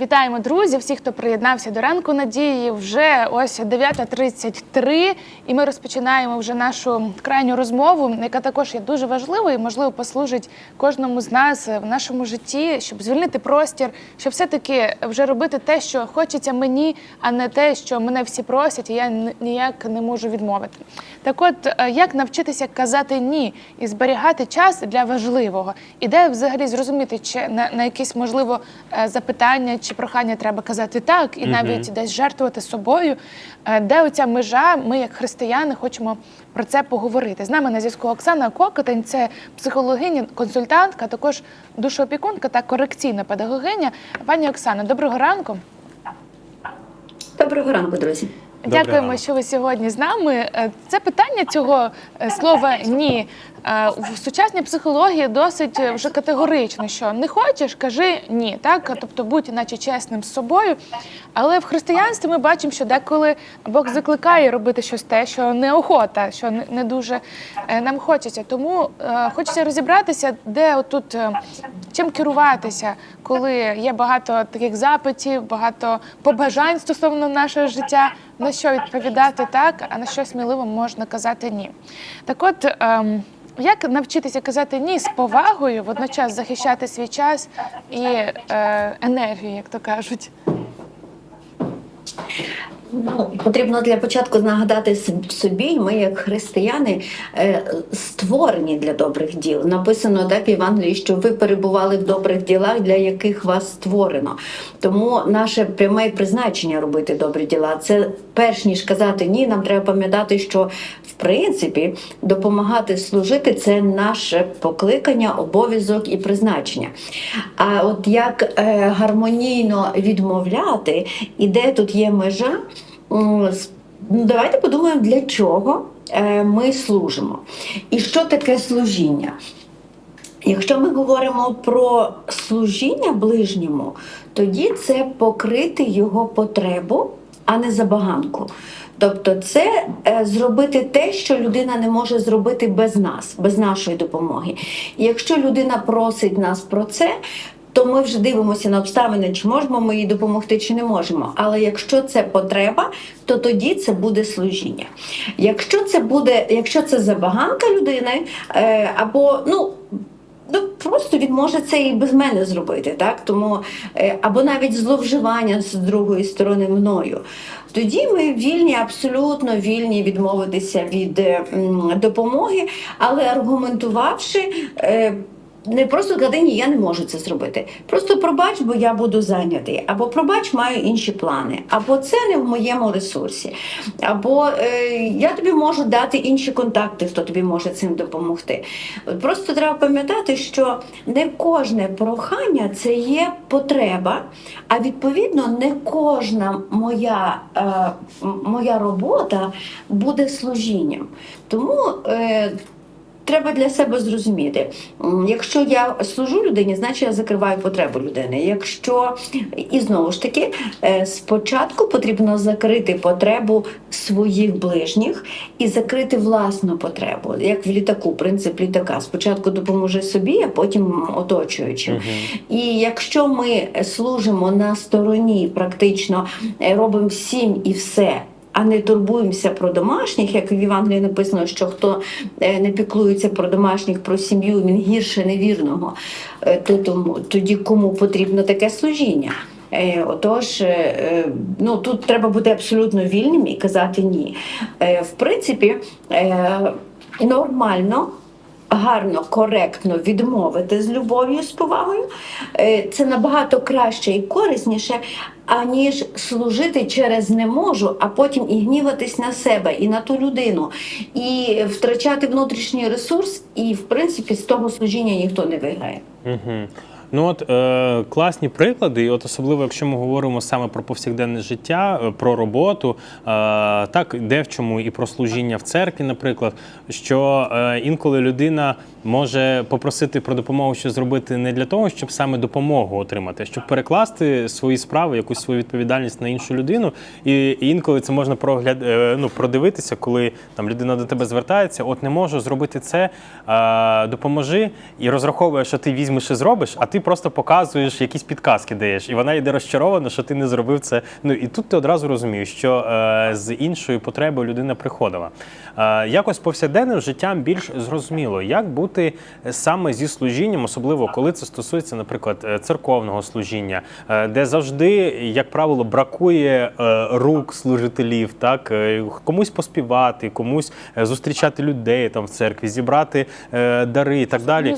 Вітаємо, друзі! Всіх, хто приєднався до ранку надії. Вже ось 9.33, і ми розпочинаємо вже нашу крайню розмову, яка також є дуже важливою і можливо послужить кожному з нас в нашому житті, щоб звільнити простір, щоб все-таки вже робити те, що хочеться мені, а не те, що мене всі просять, і я ніяк не можу відмовити. Так, от е, як навчитися казати ні і зберігати час для важливого, і взагалі зрозуміти, чи на, на якісь можливо е, запитання чи прохання треба казати так, і навіть десь жертвувати собою. Е, Де оця межа? Ми, як християни, хочемо про це поговорити. З нами на зв'язку Оксана Кокотень, це психологиня, консультантка, також душоопікунка та корекційна педагогиня. Пані Оксана, доброго ранку. Доброго ранку, друзі. Дякуємо, що ви сьогодні з нами. Е, Це питання цього е, слова ні в сучасній психології досить е, вже категорично, що не хочеш, кажи ні. Так, тобто будь наче чесним з собою. Але в християнстві ми бачимо, що деколи Бог закликає робити щось те, що неохота, що не- дуже е, нам хочеться. Тому е, хочеться розібратися, де отут е, чим керуватися, коли є багато таких запитів, багато побажань стосовно нашого життя, на що відповідати так, а на що сміливо можна казати ні. Так от. ем, як навчитися казати ні з повагою, водночас захищати свій час і е, енергію, як то кажуть? Ну, потрібно для початку нагадати собі, ми, як християни, е, створені для добрих діл. Написано так в Євангелії, що ви перебували в добрих ділах, для яких вас створено. Тому наше пряме призначення робити добрі діла. Це перш ніж казати ні, нам треба пам'ятати, що принципі допомагати служити це наше покликання, обов'язок і призначення. А от як е, гармонійно відмовляти, і де тут є межа, ну, давайте подумаємо, для чого е, ми служимо. І що таке служіння? Якщо ми говоримо про служіння ближньому, тоді це покрити його потребу, а не забаганку. Тобто, це е, зробити те, що людина не може зробити без нас, без нашої допомоги. Якщо людина просить нас про це, то ми вже дивимося на обставини, чи можемо ми їй допомогти, чи не можемо. Але якщо це потреба, то тоді це буде служіння. Якщо це буде, якщо це забаганка людини, е, або ну. Ну, просто він може це і без мене зробити, так? Тому, е, або навіть зловживання з другої сторони мною. Тоді ми вільні, абсолютно вільні відмовитися від е, допомоги, але аргументувавши. Не просто сказати, ні, я не можу це зробити. Просто пробач, бо я буду зайнятий, або пробач, маю інші плани, або це не в моєму ресурсі, або е, я тобі можу дати інші контакти, хто тобі може цим допомогти. Просто треба пам'ятати, що не кожне прохання це є потреба, а відповідно не кожна моя, е, моя робота буде служінням. Тому е, Треба для себе зрозуміти, якщо я служу людині, значить я закриваю потребу людини. Якщо і знову ж таки, е, спочатку потрібно закрити потребу своїх ближніх і закрити власну потребу, як в літаку, принцип літака. Спочатку допоможи собі, а потім оточуючим. І якщо ми служимо на стороні, практично е, робимо всім і все. А не турбуємося про домашніх, як в Євангелії написано, що хто е, не піклується про домашніх, про сім'ю, він гірше невірного. Е, То тоді кому потрібно таке служіння? Е, Отож, ну тут треба бути абсолютно вільним і казати ні. В принципі, нормально. Гарно, коректно відмовити з любов'ю, з повагою, Е, це набагато краще і корисніше, аніж служити через не можу, а потім і гніватись на себе і на ту людину, і втрачати внутрішній ресурс, і в принципі з того служіння ніхто не виграє. Угу. Ну от е, класні приклади, і от особливо, якщо ми говоримо саме про повсякденне життя, е, про роботу, е, так де в чому і про служіння в церкві, наприклад, що е, інколи людина може попросити про допомогу, що зробити не для того, щоб саме допомогу отримати, а щоб перекласти свої справи, якусь свою відповідальність на іншу людину. І інколи це можна прогляд, е, ну, продивитися, коли там людина до тебе звертається, от не можу зробити це, а, допоможи, і розраховує, що ти візьмеш і зробиш, а ти просто показуєш якісь підказки даєш, і вона йде розчарована, що ти не зробив це. Ну і тут ти одразу розумієш, що е, з іншою потребою людина приходила. Е, якось повсякденним життям більш зрозуміло, як бути саме зі служінням, особливо коли це стосується, наприклад, е, церковного служіння, е, де завжди, як правило, бракує е, рук служителів, так комусь поспівати, комусь зустрічати людей там в церкві, зібрати дари і так далі.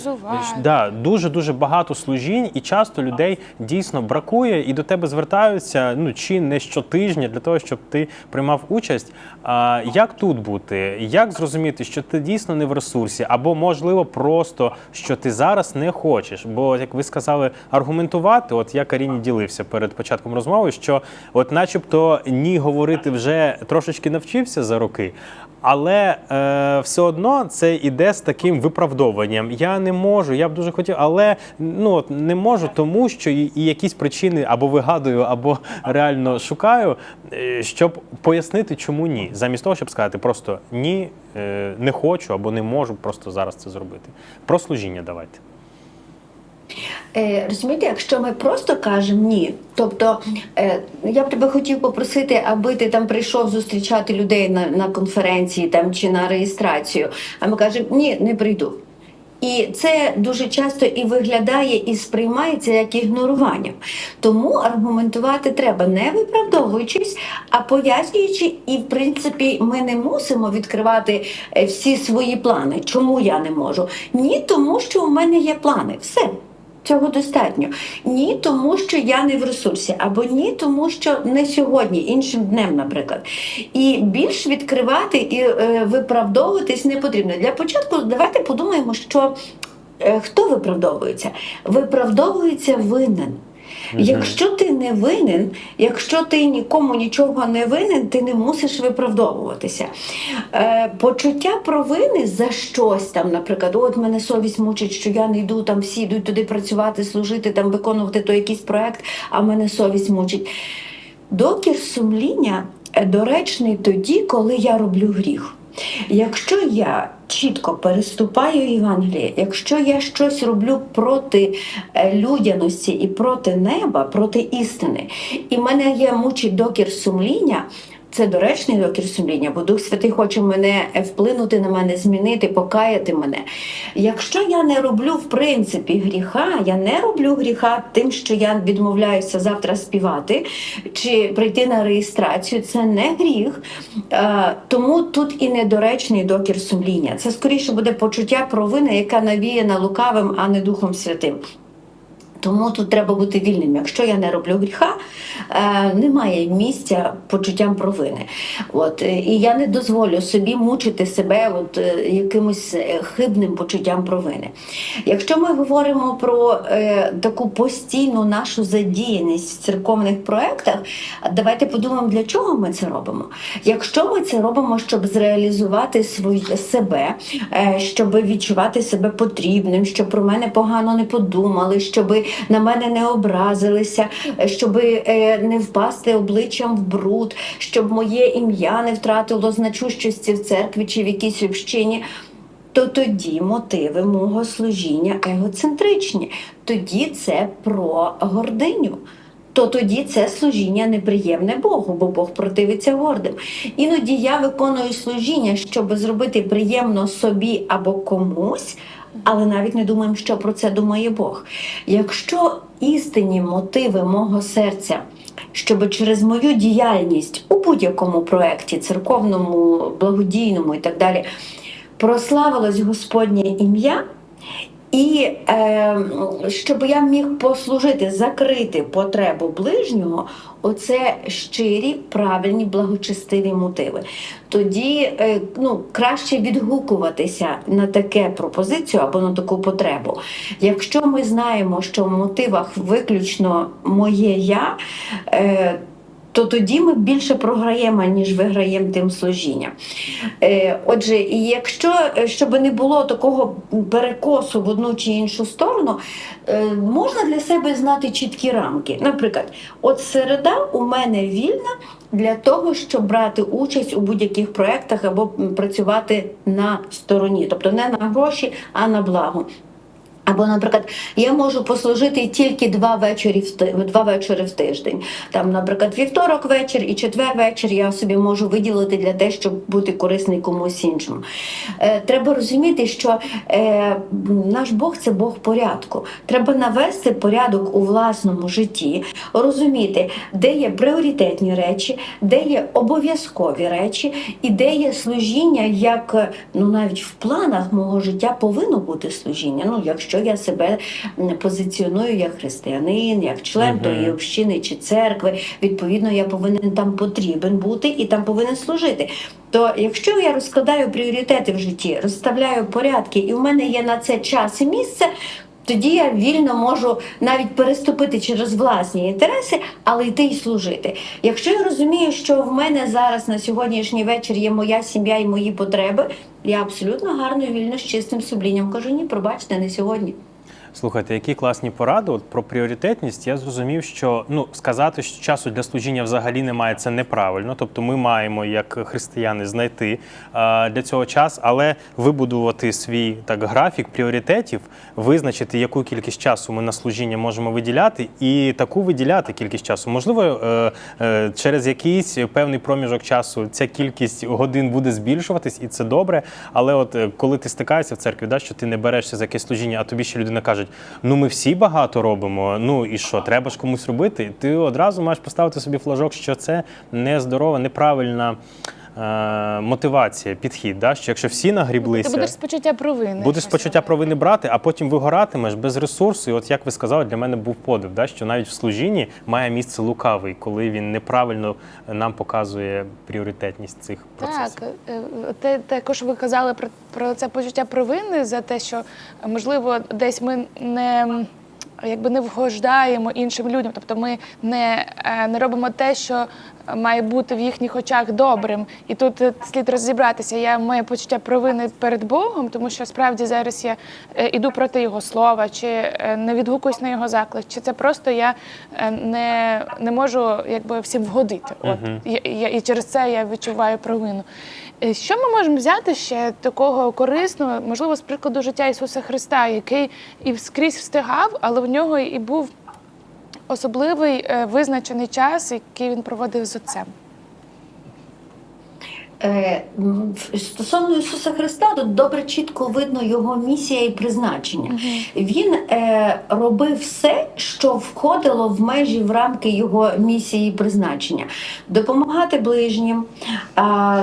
Да, дуже дуже багато служінь, і часто людей дійсно бракує, і до тебе звертаються ну чи не щотижня для того, щоб ти приймав участь. А як тут бути? Як зрозуміти, що ти дійсно не в ресурсі, або можливо просто що ти зараз не хочеш? Бо як ви сказали, аргументувати, от я Каріні ділився перед початком розмови, що от, начебто, ні говорити вже трошечки навчився за роки. Але е, все одно це іде з таким виправдовуванням. Я не можу, я б дуже хотів, але ну от не можу, тому що і, і якісь причини або вигадую, або реально шукаю, е, щоб пояснити, чому ні, замість того, щоб сказати просто ні, не хочу або не можу просто зараз це зробити. Про служіння давайте. Е, розумієте, якщо ми просто кажемо ні, тобто е, я б тебе хотів попросити, аби ти там прийшов зустрічати людей на, на конференції там чи на реєстрацію, а ми кажемо ні, не прийду. І це дуже часто і виглядає, і сприймається як ігнорування. Тому аргументувати треба не виправдовуючись, а пояснюючи, і в принципі ми не мусимо відкривати е, всі свої плани. Чому я не можу? Ні, тому що у мене є плани. Все. Цього достатньо. Ні, тому що я не в ресурсі, або ні, тому що не сьогодні, іншим днем, наприклад. І більш відкривати і е, виправдовуватись не потрібно. Для початку давайте подумаємо, що е, хто виправдовується? Виправдовується винен. Якщо ти не винен, якщо ти нікому нічого не винен, ти не мусиш виправдовуватися. Е, почуття провини за щось там, наприклад, от мене совість мучить, що я не йду там, всі йдуть туди працювати, служити, там виконувати той якийсь проект, а мене совість мучить. Докір сумління е, доречний тоді, коли я роблю гріх. Якщо я чітко переступаю Євангеліє, якщо я щось роблю проти е, людяності і проти неба, проти істини, і мене є мучить докір сумління. Це доречний докір сумління, бо Дух Святий хоче мене вплинути на мене, змінити, покаяти мене. Якщо я не роблю в принципі гріха, я не роблю гріха тим, що я відмовляюся завтра співати чи прийти на реєстрацію, це не гріх. Е, Тому тут і недоречний докір сумління. Це скоріше буде почуття провини, яка навіяна лукавим, а не Духом Святим. Тому тут треба бути вільним. Якщо я не роблю гріха, е, немає місця почуттям провини. От е, і я не дозволю собі мучити себе от е, якимось е, хибним почуттям провини. Якщо ми говоримо про е, таку постійну нашу задіяність в церковних проєктах, давайте подумаємо, для чого ми це робимо. Якщо ми це робимо, щоб зреалізувати свої себе, е, щоб відчувати себе потрібним, щоб про мене погано не подумали, щоб на мене не образилися, щоб не впасти обличчям в бруд, щоб моє ім'я не втратило значущості в церкві чи в якійсь общині. То тоді мотиви мого служіння егоцентричні. Тоді це про гординю. То тоді це служіння неприємне Богу, бо Бог противиться гордим. Іноді я виконую служіння, щоб зробити приємно собі або комусь, але навіть не думаємо, що про це думає Бог. Якщо істинні мотиви мого серця, щоб через мою діяльність у будь-якому проєкті, церковному, благодійному і так далі, прославилось Господнє ім'я. І е, щоб я міг послужити, закрити потребу ближнього, оце щирі, правильні, благочестиві мотиви. Тоді е, ну, краще відгукуватися на таке пропозицію або на таку потребу. Якщо ми знаємо, що в мотивах виключно моє я. Е, то тоді ми більше програємо, ніж виграємо тим служінням. Е, Отже, якщо е, щоб не було такого перекосу в одну чи іншу сторону, е, можна для себе знати чіткі рамки. Наприклад, от середа у мене вільна для того, щоб брати участь у будь-яких проєктах або працювати на стороні, тобто не на гроші, а на благо. Або, наприклад, я можу послужити тільки два вечори в два вечори в тиждень. Там, наприклад, вівторок вечір і четвер вечір я собі можу виділити для те, щоб бути корисний комусь іншому. Е, треба розуміти, що е, наш Бог це Бог порядку. Треба навести порядок у власному житті, розуміти, де є пріоритетні речі, де є обов'язкові речі, і де є служіння, як ну навіть в планах мого життя повинно бути служіння. Ну, якщо я себе позиціоную як християнин, як член Мгм. тої общини чи церкви, відповідно, я повинен там потрібен бути і там повинен служити. То якщо я розкладаю пріоритети в житті, розставляю порядки, і в мене є на це час і місце. Тоді я вільно можу навіть переступити через власні інтереси, але йти і служити. Якщо я розумію, що в мене зараз на сьогоднішній вечір є моя сім'я і мої потреби, я абсолютно гарно вільно з чистим сумлінням кажу, ні, пробачте, не сьогодні. Слухайте, які класні поради. От про пріоритетність я зрозумів, що ну сказати, що часу для служіння взагалі немає, це неправильно. Тобто, ми маємо як християни знайти а, для цього час, але вибудувати свій так графік пріоритетів, визначити, яку кількість часу ми на служіння можемо виділяти, і таку виділяти кількість часу. Можливо, е, е, через якийсь певний проміжок часу ця кількість годин буде збільшуватись, і це добре. Але от е, коли ти стикаєшся в церкві, да, що ти не берешся за якесь служіння, а тобі ще людина каже, ну ми всі багато робимо. Ну і що, треба ж комусь робити? Ти одразу маєш поставити собі флажок, що це нездорова, неправильна. Е, Мотивація, підхід, да? що якщо всі Ти нагріблися, будеш з почуття провини. Будеш щось почуття робити. провини брати, а потім вигоратимеш без ресурсу. І от як ви сказали, для мене був подив, да, що навіть в служінні має місце лукавий, коли він неправильно нам показує пріоритетність цих процесів. Так, е, те також ви казали про, про це почуття провини за те, що е, можливо десь ми не. Якби не вгождаємо іншим людям, тобто ми не, е, не робимо те, що має бути в їхніх очах добрим. І тут е, слід розібратися. Я маю почуття провини перед Богом, тому що справді зараз я е, іду проти його слова, чи е, не відгукуюсь на його заклик, чи це просто я не, не можу якби всім вгодити. От я, я, і через це я відчуваю провину. Що ми можемо взяти ще такого корисного, можливо, з прикладу життя Ісуса Христа, який і скрізь встигав, але в нього і був особливий е, визначений час, який він проводив з отцем. Е, Стосовно Ісуса Христа, тут добре чітко видно його місія і призначення. Він е, робив все, що входило в межі в рамки його місії і призначення: допомагати ближнім,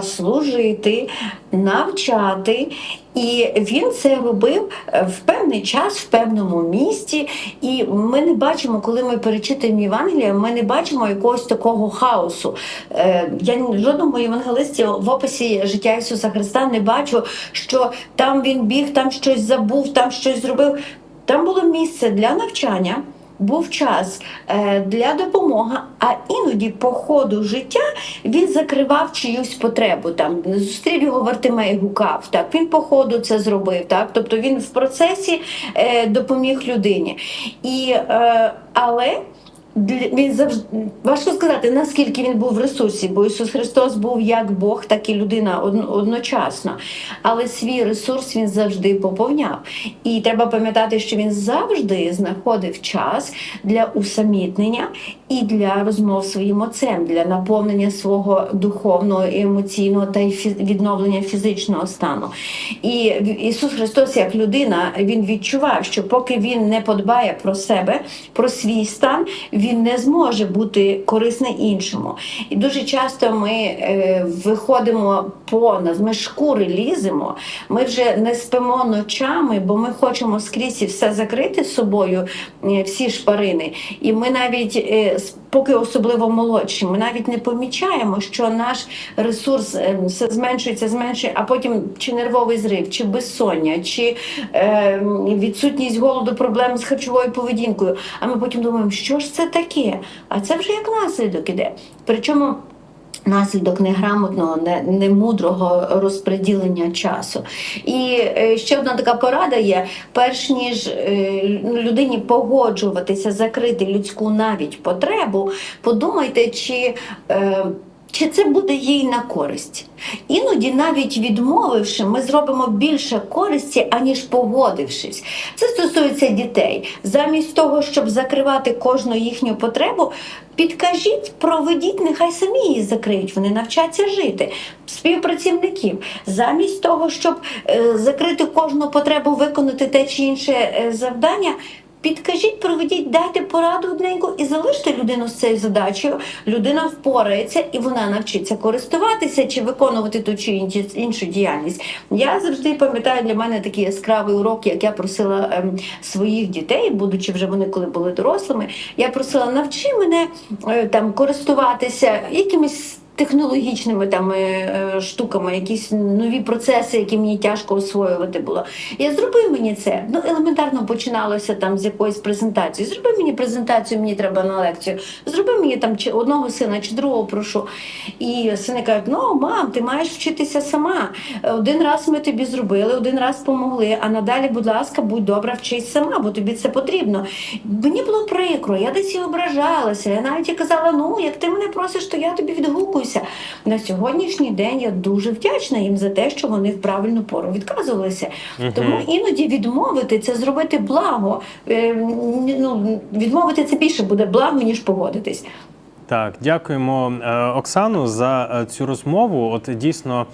служити, навчати. І він це робив е, в певний час, в певному місці. І ми не бачимо, коли ми перечитуємо Євангелія, ми не бачимо якогось такого хаосу. Е, Я жодному євангелисті в описі життя Ісуса Христа не бачу, що там він біг, там щось забув, там щось зробив. Там було місце для навчання. Був час е, для допомоги, а іноді по ходу життя він закривав чиюсь потребу. Там зустрів його Вартимей, гукав. Так він по ходу це зробив. Так, тобто він в процесі е, допоміг людині. І, е, але він завжди важко сказати, наскільки він був в ресурсі, бо Ісус Христос був як Бог, так і людина одночасно. Але свій ресурс він завжди поповняв. І треба пам'ятати, що він завжди знаходив час для усамітнення і для розмов своїм отцем, для наповнення свого духовного, емоційного та відновлення фізичного стану. І Ісус Христос, як людина, він відчував, що поки він не подбає про себе, про свій стан, він не зможе бути корисний іншому. І дуже часто ми е, виходимо понад, ми шкури ліземо, ми вже не спимо ночами, бо ми хочемо скрізь і все закрити собою, е, всі шпарини. І ми навіть е, поки особливо молодші, ми навіть не помічаємо, що наш ресурс е, все зменшується, зменшує, а потім чи нервовий зрив, чи безсоння, чи е, відсутність голоду, проблеми з харчовою поведінкою. А ми потім думаємо, що ж це таке? А це вже як наслідок іде. Причому. Наслідок неграмотного, не- немудрого розподілення часу. І е, ще одна така порада є: перш ніж е, людині погоджуватися, закрити людську навіть потребу, подумайте, чи. Чи це буде їй на користь? Іноді, навіть відмовивши, ми зробимо більше користі, аніж погодившись. Це стосується дітей. Замість того, щоб закривати кожну їхню потребу, підкажіть, проведіть, нехай самі її закриють. Вони навчаться жити. Співпрацівників, замість того, щоб е, закрити кожну потребу, виконати те чи інше е, завдання. Підкажіть, проведіть, дайте пораду одненьку і залиште людину з цією задачею. Людина впорається і вона навчиться користуватися чи виконувати ту чи іншу- діяльність. Я завжди пам'ятаю для мене такий яскравий урок, як я просила ем, своїх дітей, будучи вже вони коли були дорослими. Я просила навчи мене е, там користуватися якимись. Технологічними там е, е, штуками, якісь нові процеси, які мені тяжко освоювати було. Я зроби мені це. Ну елементарно починалося там з якоїсь презентації. Зроби мені презентацію, мені треба на лекцію. Зроби мені там чи одного сина, чи другого прошу. І сини кажуть: ну мам, ти маєш вчитися сама. Один раз ми тобі зробили, один раз помогли. А надалі, будь ласка, будь добра, вчись сама, бо тобі це потрібно. Мені було прикро, я десь і ображалася. Я навіть і казала: ну як ти мене просиш, то я тобі відгукуюся. На сьогоднішній день я дуже вдячна їм за те, що вони в правильну пору відказувалися. Тому іноді відмовити це зробити благо. Е, ну, відмовити це більше буде благо, ніж погодитись. Так, дякуємо е, Оксану за е, цю розмову. От дійсно.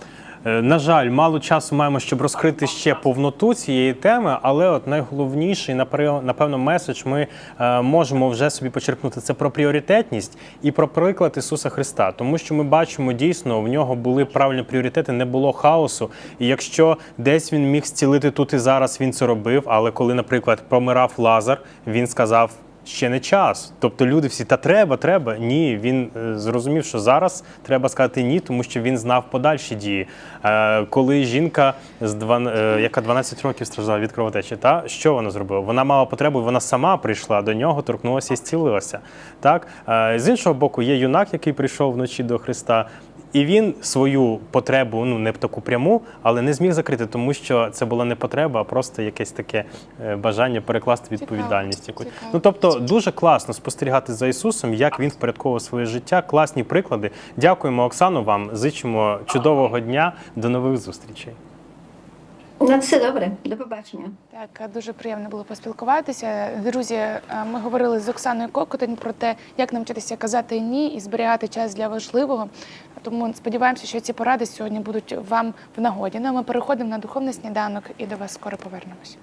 Е, На жаль, мало часу маємо, щоб розкрити ще повноту цієї теми, але от найголовніший, напевно, меседж ми е, можемо вже собі почерпнути це про пріоритетність і про приклад Ісуса Христа, тому що ми бачимо дійсно в нього були правильні пріоритети, не було хаосу. І якщо десь він міг зцілити тут і зараз, він це робив. Але коли, наприклад, помирав Лазар, він сказав. Ще не час. Тобто люди всі, та треба, треба. Ні, він е, зрозумів, що зараз треба сказати ні, тому що він знав подальші дії. Е, коли жінка, з дван... е, яка 12 років страждала від кровотечі, та що вона зробила? Вона мала потребу, вона сама прийшла до нього, торкнулася і зцілилася. Так? З іншого боку, є юнак, який прийшов вночі до Христа. І він свою потребу, ну не таку пряму, але не зміг закрити, тому що це була не потреба, а просто якесь таке е, бажання перекласти відповідальність. цікаво. Ну тобто дуже класно спостерігати за Ісусом, як він впорядковував своє життя. Класні приклади. Дякуємо, Оксану. Вам зичимо чудового дня. До нових зустрічей. На все добре, до побачення. Так, дуже приємно було поспілкуватися. Друзі, е, ми говорили з Оксаною Кокотень про те, як навчитися казати ні і зберігати час для важливого. Тому сподіваємося, що ці поради сьогодні будуть вам в нагоді. Ну а ми переходимо на духовний сніданок і до вас скоро повернемось.